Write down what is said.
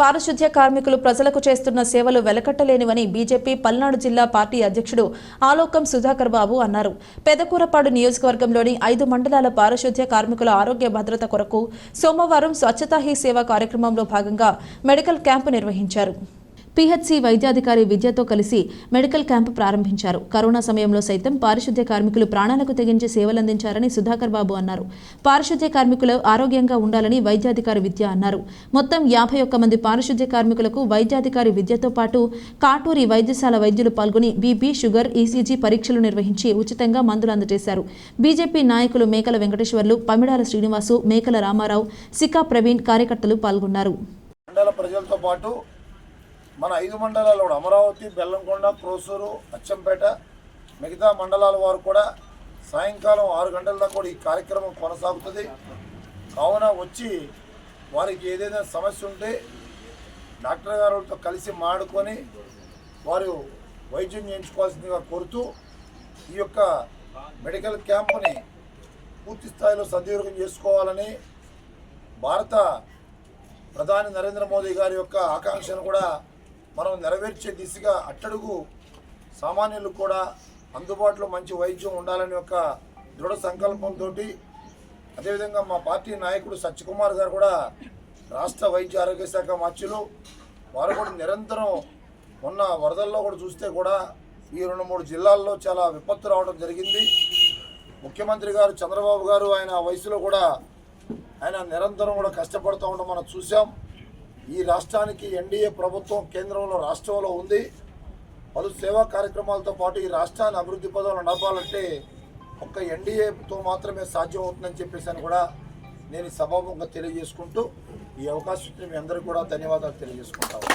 పారిశుద్ధ్య కార్మికులు ప్రజలకు చేస్తున్న సేవలు వెలకట్టలేనివని బీజేపీ పల్నాడు జిల్లా పార్టీ అధ్యక్షుడు ఆలోకం సుధాకర్ బాబు అన్నారు. పెదకూరపాడు నియోజకవర్గంలోని ఐదు మండలాల పారిశుద్ధ్య కార్మికుల ఆరోగ్య భద్రత కొరకు సోమవారం స్వచ్ఛతా హీ సేవ కార్యక్రమంలో భాగంగా మెడికల్ క్యాంపు నిర్వహించారు. పీహెచ్సీ వైద్యాధికారి విద్యతో కలిసి మెడికల్ క్యాంపు ప్రారంభించారు. కరోనా సమయంలో సైతం పారిశుద్ధ్య కార్మికులు ప్రాణాలకు తెగించి సేవలందించారని సుధాకర్ బాబు అన్నారు. పారిశుద్ధ్య కార్మికులు ఆరోగ్యంగా ఉండాలని వైద్యాధికారి విద్య అన్నారు. మొత్తం యాభై ఒక్క మంది పారిశుద్ధ్య కార్మికులకు వైద్యాధికారి విద్యతో పాటు కాటూరి వైద్యశాల వైద్యులు పాల్గొని బీపీ షుగర్ ఈసీజీ పరీక్షలు నిర్వహించి ఉచితంగా మందులు అందజేశారు. బీజేపీ నాయకులు మేకల వెంకటేశ్వర్లు పమిడాల శ్రీనివాసు మేకల రామారావు సికా ప్రవీణ్ కార్యకర్తలు పాల్గొన్నారు. మండల ప్రజలతో పాటు మన ఐదు మండలాలు కూడా అమరావతి బెల్లంకొండ క్రోసూరు అచ్చంపేట మిగతా మండలాల వారు కూడా సాయంకాలం ఆరు గంటల దాకా కూడా ఈ కార్యక్రమం కొనసాగుతుంది. కావున వచ్చి వారికి ఏదైనా సమస్య ఉంటే డాక్టర్ గారితో కలిసి మాడుకొని వారు వైద్యం చేయించుకోవాల్సిందిగా కోరుతూ ఈ యొక్క మెడికల్ క్యాంపుని పూర్తి స్థాయిలో సద్వినియోగం చేసుకోవాలని భారత ప్రధాని నరేంద్ర మోదీ గారి యొక్క ఆకాంక్షను కూడా మనం నెరవేర్చే దిశగా అట్టడుగు సామాన్యులు కూడా అందుబాటులో మంచి వైద్యం ఉండాలని ఒక దృఢ సంకల్పంతో అదేవిధంగా మా పార్టీ నాయకుడు సత్యకుమార్ గారు కూడా రాష్ట్ర వైద్య ఆరోగ్య శాఖ మార్చులు వారు కూడా నిరంతరం మొన్న వరదల్లో కూడా చూస్తే కూడా ఈ రెండు మూడు జిల్లాల్లో చాలా విపత్తు రావడం జరిగింది. ముఖ్యమంత్రి గారు చంద్రబాబు గారు ఆయన వయసులో కూడా ఆయన నిరంతరం కూడా కష్టపడుతూ ఉండడం మనం చూసాం ఈ రాష్ట్రానికి ఎన్డీఏ ప్రభుత్వం కేంద్రంలో రాష్ట్రంలో ఉంది. పలు సేవా కార్యక్రమాలతో పాటు ఈ రాష్ట్రాన్ని అభివృద్ధి పదంలో నడపాలంటే ఒక్క ఎన్డీఏతో మాత్రమే సాధ్యం అవుతుందని చెప్పేసి అని కూడా నేను సభాముఖంగా తెలియజేసుకుంటూ ఈ అవకాశం మీ అందరికీ కూడా ధన్యవాదాలు తెలియజేసుకుంటాను.